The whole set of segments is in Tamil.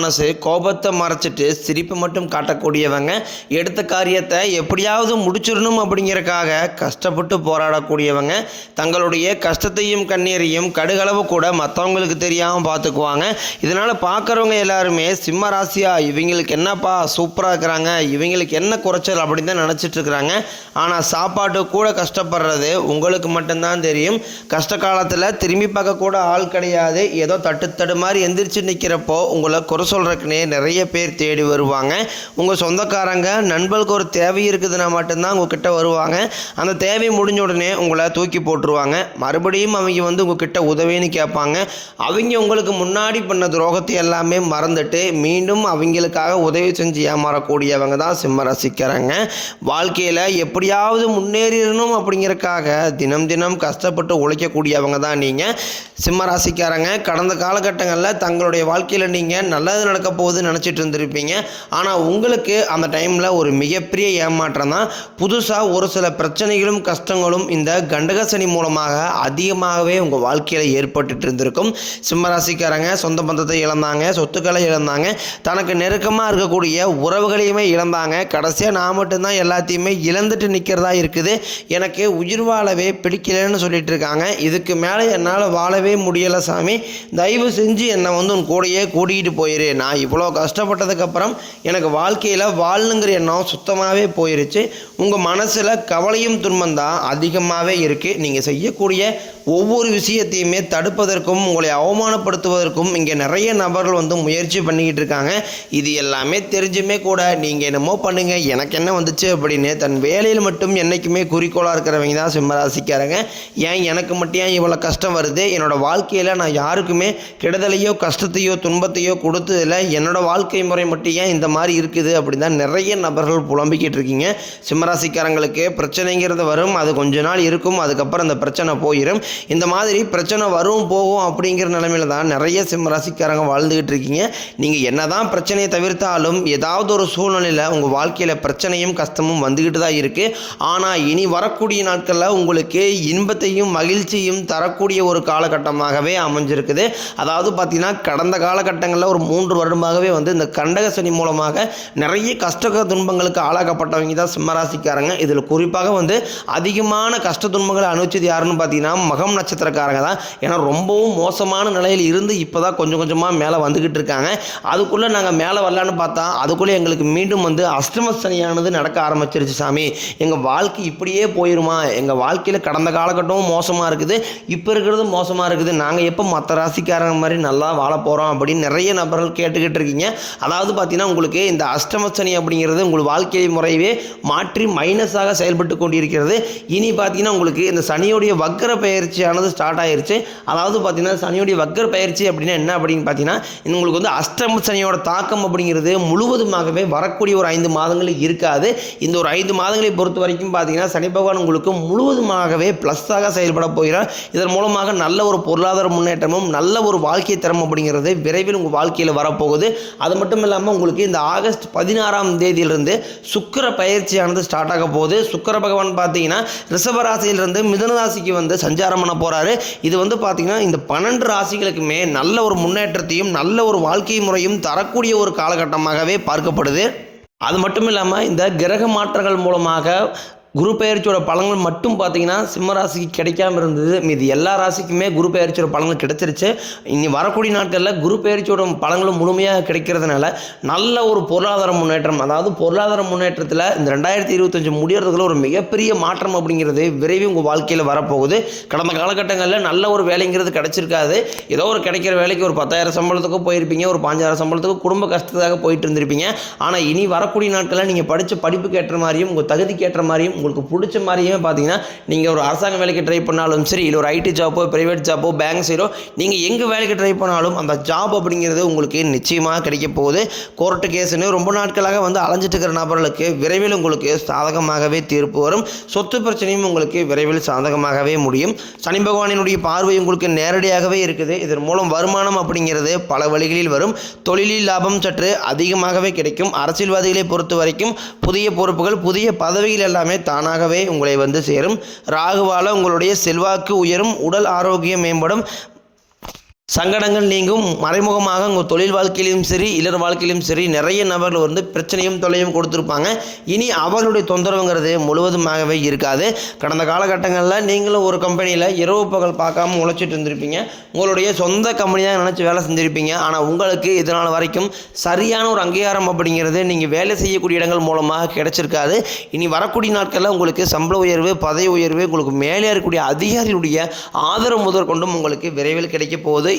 மனசு கோபத்தை மறைச்சிட்டு சிரிப்பு மட்டும் காட்டக்கூடியவங்க எடுத்த காரியத்தை எப்படியாவது முடிச்சிடணும் அப்படிங்கிறக்காக கஷ்டப்பட்டு போராடக்கூடியவங்க தங்களுடைய கஷ்டத்தையும் கண்ணீரையும் கடுகளவு கூட மற்றவங்களுக்கு தெரியாமல் பார்த்துக்குவாங்க இதனால் பார்க்குறவங்க எல்லாருமே சிம்ம ராசியா இவங்களுக்கு என்னப்பா சூப்பராக இருக்கிறாங்க இவங்களுக்கு என்ன குறைச்சல் அப்படின்னு தான் நினச்சிட்டு இருக்கிறாங்க. ஆனால் சாப்பாட்டு கூட கஷ்டப்படுறது உங்களுக்கு மட்டும்தான் தெரியும். கஷ்ட காலத்தில் திரும்பி பார்க்க கூட ஆள் கிடையாது. ஏதோ தட்டு தடு மாதிரி எந்திரிச்சு நிற்கிறப்போ உங்களை குறை சொல்கிறக்குனே நிறைய பேர் தேடி வருவாங்க. உங்கள் சொந்தக்காரங்க நண்பர்களுக்கு ஒரு தேவை இருக்குதுன்னா மட்டும்தான் உங்ககிட்ட வருவாங்க. அந்த தேவை முடிஞ்ச உடனே உங்களை தூக்கி போட்டுருவாங்க. மறுபடியும் அவங்க வந்து உங்ககிட்ட உதவின்னு கேட்பாங்க. அவங்க உங்களுக்கு முன்னாடி பண்ண துரோகத்தை எல்லாமே மறந்துட்டு மீண்டும் அவங்களுக்காக உதவி செஞ்சு ஏமாறக்கூடியவங்க தான் சிம்ம ரசிக்கிறாங்க வாழ்க்கையில் எப்படியாவது முன்னேறிடணும் அப்படிங்கிறக்காக தினம் தினம் கஷ்டப்பட்டு உழைக்கக்கூடியவங்க தான் நீங்கள் சிம்ம ராசிக்காரங்க கடந்த காலகட்டங்களில் தங்களுடைய வாழ்க்கையில் நீங்கள் நல்லது நடக்க போகுதுன்னு நினச்சிட்டு இருந்திருப்பீங்க. ஆனால் உங்களுக்கு அந்த டைமில் ஒரு மிகப்பெரிய ஏமாற்றம் தான். புதுசாக ஒரு சில பிரச்சனைகளும் கஷ்டங்களும் இந்த கண்டகசனி மூலமாக அதிகமாகவே உங்கள் வாழ்க்கையில் ஏற்பட்டுட்டு இருந்திருக்கும். சிம்மராசிக்காரங்க சொந்த பந்தத்தை இழந்தாங்க சொத்துக்களை இழந்தாங்க. தனக்கு நெருக்கமாக இருக்கக்கூடிய உறவுகளையுமே இழந்தாங்க. கடைசியாக நான் மட்டும்தான் எல்லாத்தையுமே இழந்துட்டு நிற்கிறதா இருக்குது. எனக்கு உயிர் வாழவே பிடிக்கலன்னு சொல்லிட்டு இருக்காங்க. இதுக்கு மேலே என்னால் வாழவே முடியலை சாமி. தயவு செஞ்சு என்னை வந்து உன் கூடயே கூட்டிகிட்டு போயிரு. நான் இவ்வளோ கஷ்டப்பட்டதுக்கப்புறம் எனக்கு வாழ்க்கையில் வாழணுங்கிற எண்ணம் சுத்தமாகவே போயிருச்சு. உங்கள் மனசில் கவலையும் துன்பம் தான் அதிகமாகவே இருக்குது நீங்கள் செய்யக்கூடிய ஒவ்வொரு விஷயத்தையுமே தடுப்பதற்கும் உங்களை அவமானப்படுத்துவதற்கும் இங்கே நிறைய நபர்கள் வந்து முயற்சி பண்ணிக்கிட்டு இருக்காங்க. இது எல்லாமே தெரிஞ்சுமே கூட நீங்கள் என்னமோ பண்ணுங்க எனக்கு என்ன வந்துச்சு அப்படின்னு தன் வேலையில் மட்டும் என்றைக்குமே குறிக்கோளாக இருக்கிறவங்க தான் சிம்மராசிக்காரங்க. ஏன் எனக்கு மட்டும் ஏன் இவ்வளோ கஷ்டம் வருது? என்னோடய வாழ்க்கையில் நான் யாருக்குமே கெடுதலையோ கஷ்டத்தையோ துன்பத்தையோ கொடுத்ததில்ல. என்னோட வாழ்க்கை முறை மட்டும் ஏன் இந்த மாதிரி இருக்குது அப்படின்னு தான் நிறைய நபர்கள் புலம்பிக்கிட்டு இருக்கீங்க. சிம்மராசிக்காரங்களுக்கு பிரச்சனைங்கிறது வரும் அது கொஞ்ச நாள் இருக்கும் அதுக்கப்புறம் அந்த பிரச்சனை போயிடும் இந்த மாதிரி பிரச்சனை வரும் போகும் அப்படிங்கிற நிலமையில தான் நிறைய சிம்மராசிக்காரங்க வாழ்ந்துக்கிட்டு இருக்கீங்க. நீங்கள் என்னதான் பிரச்சனையை தவிர்த்தாலும் ஏதாவது ஒரு சூழ்நிலையில் உங்கள் வாழ்க்கையில் பிரச்சனையும் கஷ்டமும் வந்துக்கிட்டு தான் இருக்குது ஆனால் இனி வரக்கூடிய நாட்களில் உங்களுக்கு இன்பத்தையும் மகிழ்ச்சியும் தரக்கூடிய ஒரு காலகட்டமாகவே அமைஞ்சிருக்குது. அதாவது பார்த்தீங்கன்னா கடந்த காலகட்டங்களில் ஒரு மூன்று வருடமாகவே வந்து இந்த கண்டக சனி மூலமாக நிறைய கஷ்ட துன்பங்களுக்கு ஆளாக்கப்பட்டவங்க தான் சிம்மராசிக்காரங்க. இதில் குறிப்பாக வந்து அதிகமான கஷ்ட துன்பங்களை அனுபவிச்சது யாருன்னு பார்த்தீங்கன்னா மகம் நட்சத்திரக்காரங்க தான். ஏன்னா ரொம்பவும் மோசமான நிலையில் இருந்து இப்போ தான் கொஞ்சம் கொஞ்சமாக மேலே வந்துக்கிட்டு இருக்காங்க. அதுக்குள்ளே நாங்கள் மேலே வரலான்னு பார்த்தா அதுக்குள்ளே எங்களுக்கு மீண்டும் வந்து அஷ்டம சனியானது நடக்க ஆரம்பிச்சிருச்சு சாமி. எங்கள் வாழ்க்கை இப்படியே போயிருமா? எங்கள் வாழ்க்கையில் கடந்த காலகட்டமும் மோசமாக இருக்குது. இப்போ இருக்கிறது மோசமாக இருக்குது. நாங்கள் எப்போ மற்ற ராசிக்காரங்க மாதிரி நல்லா வாழ போகிறோம் அப்படின்னு நிறைய நபர்கள் கேட்டுக்கிட்டு இருக்கீங்க. அதாவது பார்த்தீங்கன்னா உங்களுக்கு இந்த அஷ்டம சனி அப்படிங்கிறது உங்கள் வாழ்க்கை முறையவே மாற்றி மைனஸாக செயல்பட்டு கொண்டிருக்கிறது. இனி பார்த்தீங்கன்னா உங்களுக்கு இந்த சனியுடைய வக்கர பயிற்சியானது ஸ்டார்ட் ஆயிருச்சு. அதாவது பார்த்தீங்கன்னா சனியுடைய வக்கர் பயிற்சி அப்படின்னா என்ன அப்படின்னு பார்த்தீங்கன்னா உங்களுக்கு வந்து அஷ்டம சனியோட தாக்கம் அப்படிங்கிறது முழுவதுமாகவே வரக்கூடிய ஒரு ஐந்து மாதங்களில் இருக்காது. இந்த ஒரு ஐந்து மாதங்களை பொறுத்த வரைக்கும் பார்த்தீங்கன்னா சனி பகவான் உங்களுக்கு முழுவதுமாகவே ப்ளஸ்ஸாக செயல்பட போகிறார். இதன் மூலமாக நல்ல ஒரு பொருளாதார முன்னேற்றமும் நல்ல ஒரு வாழ்க்கை தரம் அப்படிங்கிறது விரைவில் உங்கள் வாழ்க்கையில் வரப்போகுது. அது மட்டும் இல்லாமல் உங்களுக்கு இந்த ஆகஸ்ட் பதினாறாம் தேதியிலிருந்து சுக்கர பயிற்சியானது ஸ்டார்ட் ஆக போகுது. சுக்கர பகவான் பார்த்தீங்கன்னா ரிஷபராசியிலிருந்து மிதனராசிக்கு வந்து சஞ்சாரம் பண்ண போகிறாரு இது வந்து பார்த்திங்கன்னா இந்த பன்னெண்டு ராசிகளுக்குமே நல்ல ஒரு முன்னேற்றத்தையும் நல்ல ஒரு வாழ்க்கை முறையும் தரக்கூடிய ஒரு காலகட்டமாகவே பார்க்கப்படுது. அது மட்டும் இல்லாமல் இந்த கிரக மாற்றங்கள் மூலமாக குரு பெயர்ச்சியோட பலன்கள் மட்டும் பார்த்தீங்கன்னா சிம்ம ராசிக்கு கிடைக்காம இருந்தது. மீது எல்லா ராசிக்குமே குரு பெயர்ச்சியோட பலன்கள் கிடைச்சிருச்சு. இனி வரக்கூடிய நாட்களில் குரு பெயர்ச்சியோட பலன்களும் முழுமையாக கிடைக்கிறதுனால நல்ல ஒரு பொருளாதார முன்னேற்றம் அதாவது பொருளாதார முன்னேற்றத்தில் இந்த ரெண்டாயிரத்தி இருபத்தஞ்சு முடியறதுக்குள்ள ஒரு மிகப்பெரிய மாற்றம் அப்படிங்கிறது விரைவில் உங்கள் வாழ்க்கையில் வரப்போகுது. கடந்த காலகட்டங்களில் நல்ல ஒரு வேலைங்கிறது கிடைச்சிருக்காது. ஏதோ ஒரு கிடைக்கிற வேலைக்கு ஒரு பத்தாயிரம் சம்பளத்துக்கு போயிருப்பீங்க ஒரு பாஞ்சாயிரம் சம்பளத்துக்கு குடும்ப கஷ்டத்துக்காக போயிட்டு இருந்திருப்பீங்க. ஆனால் இனி வரக்கூடிய நாட்களில் நீங்கள் படித்த படிப்புக்கு ஏற்ற மாதிரியும் உங்கள் தகுதிக்கு ஏற்ற மாதிரியும் உங்களுக்கு பிடிச்ச மாதிரியுமே பார்த்தீங்கன்னா நீங்கள் ஒரு அரசாங்க வேலைக்கு ட்ரை பண்ணாலும் சரி இல்லை ஒரு ஐடி ஜாப்போ ப்ரைவேட் ஜாப்போ பேங்க் சைடோ நீங்கள் எங்கே வேலைக்கு ட்ரை பண்ணாலும் அந்த ஜாப் அப்படிங்கிறது உங்களுக்கு நிச்சயமாக கிடைக்க போகுது. கோர்ட்டு கேஸுன்னு ரொம்ப நாட்களாக வந்து அலைஞ்சிட்டு இருக்கிற நபர்களுக்கு விரைவில் உங்களுக்கு சாதகமாகவே தீர்ப்பு வரும். சொத்து பிரச்சனையும் உங்களுக்கு விரைவில் சாதகமாகவே முடியும். சனி பகவானினுடைய பார்வை உங்களுக்கு நேரடியாகவே இருக்குது. இதன் மூலம் வருமானம் அப்படிங்கிறது பல வழிகளில் வரும். தொழிலில் லாபம் சற்று அதிகமாகவே கிடைக்கும். அரசியல்வாதிகளை பொறுத்த வரைக்கும் புதிய பொறுப்புகள் புதிய பதவிகள் எல்லாமே தானாகவே உங்களை வந்து சேரும். ராகுவால உங்களுடைய செல்வாக்கு உயரும் உடல் ஆரோக்கியம் மேம்படும். சங்கடங்கள் நீங்கும். மறைமுகமாக உங்கள் தொழில் வாழ்க்கையிலும் சரி இளர் வாழ்க்கையிலும் சரி நிறைய நபர்கள் வந்து பிரச்சனையும் தொல்லையும் கொடுத்துருப்பாங்க. இனி அவர்களுடைய தொந்தரவுங்கிறது முழுவதுமாகவே இருக்காது. கடந்த காலகட்டங்களில் நீங்களும் ஒரு கம்பெனியில் இரவு பகல் பார்க்காம உழைச்சிட்டு இருந்திருப்பீங்க. உங்களுடைய சொந்த கம்பெனியாக நினச்சி வேலை செஞ்சுருப்பீங்க. ஆனால் உங்களுக்கு இதனால் வரைக்கும் சரியான ஒரு அங்கீகாரம் அப்படிங்கிறது நீங்கள் வேலை செய்யக்கூடிய இடங்கள் மூலமாக கிடைச்சிருக்காது. இனி வரக்கூடிய நாட்களில் உங்களுக்கு சம்பள உயர்வு பதவி உயர்வு உங்களுக்கு மேலே இருக்கக்கூடிய அதிகாரிகளுடைய ஆதரவு முதற்கொண்டும் உங்களுக்கு விரைவில் கிடைக்க போகுது.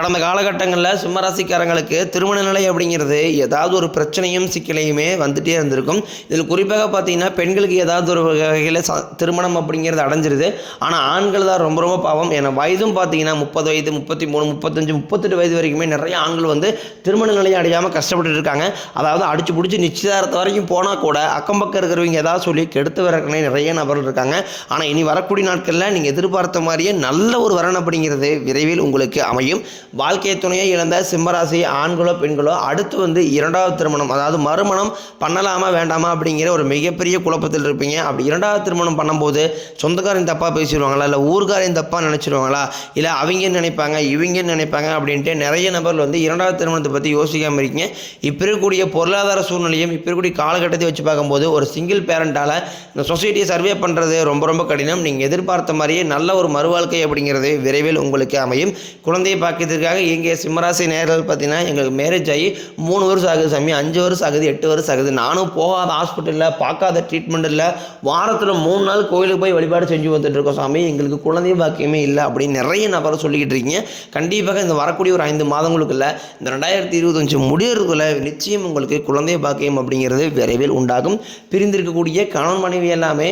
கடந்த காலகட்டங்களில் சிம்மராசிக்காரங்களுக்கு திருமண நிலை அப்படிங்கிறது ஏதாவது ஒரு பிரச்சனையும் சிக்கலையுமே வந்துட்டே இருந்திருக்கும். இதில் குறிப்பாக பார்த்தீங்கன்னா பெண்களுக்கு ஏதாவது ஒரு வகையில் ச திருமணம் அப்படிங்கிறது அடைஞ்சிருது. ஆனால் ஆண்கள் தான் ரொம்ப ரொம்ப பாவம். ஏன்னா வயதும் பார்த்தீங்கன்னா முப்பது வயது முப்பத்தி மூணு முப்பத்தஞ்சு முப்பத்தெட்டு வயது வரைக்குமே நிறைய ஆண்கள் வந்து திருமண நிலையை அடையாமல் கஷ்டப்பட்டு இருக்காங்க. அதாவது அடிச்சு பிடிச்சி நிச்சயதார்த்த வரைக்கும் போனால் கூட அக்கம் பக்கம் இருக்கிறவங்க ஏதாவது சொல்லி கெடுத்து வரக்கனே நிறைய நபர்கள் இருக்காங்க. ஆனால் இனி வரக்கூடிய நாட்களில் நீங்கள் எதிர்பார்த்த மாதிரியே நல்ல ஒரு வரன் அப்படிங்கிறது விரைவில் உங்களுக்கு அமையும். வாழ்க்கை துணையை இழந்த சிம்மராசி ஆண்களோ பெண்களோ அடுத்து வந்து இரண்டாவது திருமணம் அதாவது மறுமணம் பண்ணலாமா வேண்டாமா அப்படிங்கிற ஒரு மிகப்பெரிய குழப்பத்தில் இருப்பீங்க. அப்படி இரண்டாவது திருமணம் பண்ணும்போது சொந்தக்காரன் தப்பாக பேசிடுவாங்களா இல்லை ஊர்காரையும் தப்பாக நினச்சிடுவாங்களா இல்லை அவங்க நினைப்பாங்க இவங்க நினைப்பாங்க அப்படின்ட்டு நிறைய நபர்கள் வந்து இரண்டாவது திருமணத்தை பற்றி யோசிக்காமல் இருக்கீங்க. இப்போ இருக்கக்கூடிய பொருளாதார சூழ்நிலையும் இப்போ இருக்கக்கூடிய காலகட்டத்தை வச்சு பார்க்கும்போது ஒரு சிங்கிள் பேரண்டால் இந்த சொசைட்டியை சர்வே பண்ணுறது ரொம்ப ரொம்ப கடினம். நீங்கள் எதிர்பார்த்த மாதிரியே நல்ல ஒரு மறுவாழ்க்கை அப்படிங்கிறது விரைவில் உங்களுக்கு அமையும். குழந்தையை பார்க்கறதுக்காக இங்கே சிம்மராசி நேரில் பார்த்தீங்கன்னா எங்களுக்கு மேரேஜ் ஆகி மூணு வருஷம் ஆகுது சாமி. அஞ்சு வருஷம் ஆகுது எட்டு வருஷம் ஆகுது. நானும் போகாத ஹாஸ்பிட்டலில் பார்க்காத ட்ரீட்மெண்ட் இல்லை வாரத்தில் மூணு நாள் கோயிலுக்கு போய் வழிபாடு செஞ்சு வந்துட்டு இருக்கோம் சாமி. எங்களுக்கு குழந்தை பாக்கியமே இல்லை அப்படின்னு நிறைய நபரை சொல்லிக்கிட்டு இருக்கீங்க. கண்டிப்பாக இந்த வரக்கூடிய ஒரு ஐந்து மாதங்களுக்குள்ள இந்த ரெண்டாயிரத்தி இருபத்தஞ்சு முடியறதுக்குள்ள நிச்சயம் உங்களுக்கு குழந்தை பாக்கியம் அப்படிங்கிறது விரைவில் உண்டாகும். பிரிந்திருக்கக்கூடிய கணவன் மனைவி எல்லாமே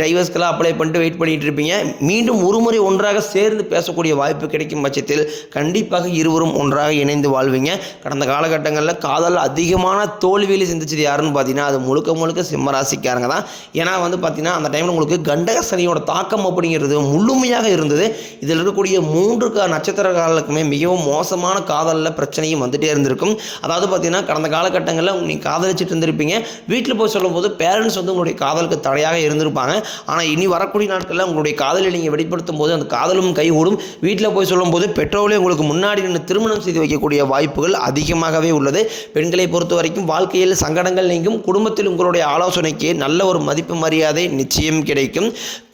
டைவர்ஸ்க்கெல்லாம் அப்ளை பண்ணிட்டு வெயிட் பண்ணிட்டு இருப்பீங்க. மீண்டும் ஒருமுறை ஒன்றாக சேர்ந்து பேசக்கூடிய வாய்ப்பு கிடைக்கும் பட்சத்தில் கண்டிப்பாக இருவரும் ஒன்றாக இணைந்து வாழ்வீங்க. கடந்த காலகட்டங்களில் காதல் அதிகமான தோல்வியில் சிந்திச்சது யாருன்னு பார்த்தீங்கன்னா அது முழுக்க முழுக்க சிம்மராசிக்காரங்க தான். ஏன்னா வந்து பார்த்தீங்கன்னா அந்த டைமில் உங்களுக்கு கண்டக சனியோட தாக்கம் அப்படிங்கிறது முழுமையாக இருந்தது. இதில் இருக்கக்கூடிய மூன்று க நட்சத்திரக்காரர்களுக்குமே மிகவும் மோசமான காதலில் பிரச்சனையும் வந்துட்டே இருந்திருக்கும். அதாவது பார்த்தீங்கன்னா கடந்த காலகட்டங்களில் நீங்கள் காதலிச்சிட்டு இருந்திருப்பீங்க. வீட்டில் போய் சொல்லும்போது பேரண்ட்ஸ் வந்து உங்களுடைய காதலுக்கு தடையாக இருந்திருப்பாங்க. ஆனால் இனி வரக்கூடிய நாட்களில் உங்களுடைய காதலை நீங்கள் வெளிப்படுத்தும் போது அந்த காதலும் கைகூடும். வீட்டில் போய் சொல்லும்போது பெற்றோர்களே உங்களுக்கு முன்னாடி நின்று திருமணம் செய்து வைக்கக்கூடிய வாய்ப்புகள் அதிகமாகவே உள்ளது. பெண்களை பொறுத்த வரைக்கும் வாழ்க்கையில் சங்கடங்கள் நீங்கும். குடும்பத்தில் உங்களுடைய ஆலோசனைக்கு நல்ல ஒரு மதிப்பு மரியாதை நிச்சயம் கிடைக்கும்.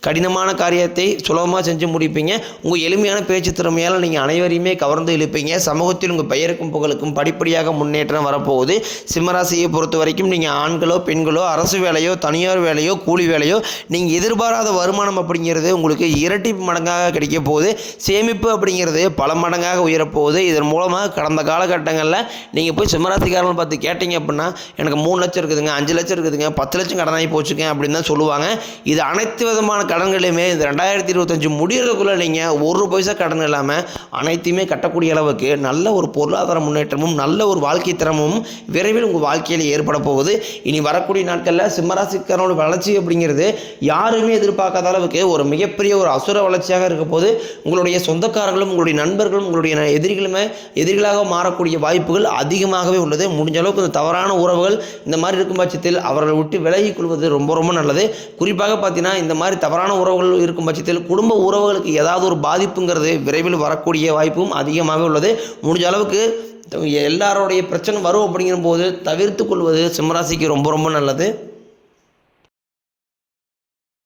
கடினமான காரியத்தை சுலபமாக செஞ்சு முடிப்பீங்க. உங்கள் எளிமையான பேச்சு திறமையால் நீங்கள் அனைவரையுமே கவர்ந்து இழுப்பீங்க. சமூகத்தில் உங்கள் பெயருக்கும் புகழுக்கும் படிப்படியாக முன்னேற்றம் வரப்போகுது. சிம்மராசியை பொறுத்த வரைக்கும் நீங்கள் ஆண்களோ பெண்களோ அரசு வேலையோ தனியார் வேலையோ கூலி வேலையோ நீங்கள் எதிர்பாராத வருமானம் அப்படிங்கிறது உங்களுக்கு இரட்டி மடங்காக கிடைக்க போகுது. சேமிப்பு அப்படிங்கிறது பல மடங்காக உயரப்போகுது. இதன் மூலமாக கடந்த காலகட்டங்களில் நீங்கள் போய் சிம்மராசிக்காரர்கள் பார்த்து கேட்டீங்க அப்படின்னா எனக்கு மூணு லட்சம் இருக்குதுங்க அஞ்சு லட்சம் இருக்குதுங்க பத்து லட்சம் கடனாகி போச்சுங்க அப்படின்னு தான் சொல்லுவாங்க. இது அனைத்து விதமான கடன்களையுமே இந்த ரெண்டாயிரத்தி இருபத்தஞ்சு முடிகிறதுக்குள்ளே நீங்கள் ஒரு பைசா கடன் இல்லாமல் அனைத்தையுமே கட்டக்கூடிய அளவுக்கு நல்ல ஒரு பொருளாதார முன்னேற்றமும் நல்ல ஒரு வாழ்க்கை திறமும் விரைவில் உங்கள் வாழ்க்கையில் ஏற்பட போகுது. இனி வரக்கூடிய நாட்களில் சிம்மராசிக்காரனோட வளர்ச்சி அப்படிங்கிறது யாருமே எதிர்பார்க்காத அளவுக்கு ஒரு மிகப்பெரிய ஒரு அசுர வளர்ச்சியாக இருக்க போது உங்களுடைய சொந்தக்காரர்களும் உங்களுடைய நண்பர்களும் உங்களுடைய எதிரிகளுமே எதிரிகளாக மாறக்கூடிய வாய்ப்புகள் அதிகமாகவே உள்ளது. முடிஞ்ச அளவுக்கு இந்த தவறான உறவுகள் இந்த மாதிரி இருக்கும் பட்சத்தில் அவர்களை விட்டு விலகிக் கொள்வது ரொம்ப ரொம்ப நல்லது. குறிப்பாக பார்த்தீங்கன்னா இந்த மாதிரி தவறான தவறான உறவுகள் இருக்கும் பட்சத்தில் குடும்ப உறவுகளுக்கு ஏதாவது ஒரு பாதிப்புங்கிறது விரைவில் வரக்கூடிய வாய்ப்பும் அதிகமாகவே உள்ளது. முடிஞ்ச அளவுக்கு எல்லாருடைய பிரச்சனை வரும் அப்படிங்கிற போது தவிர்த்து கொள்வது சிம்மராசிக்கு ரொம்ப ரொம்ப நல்லது.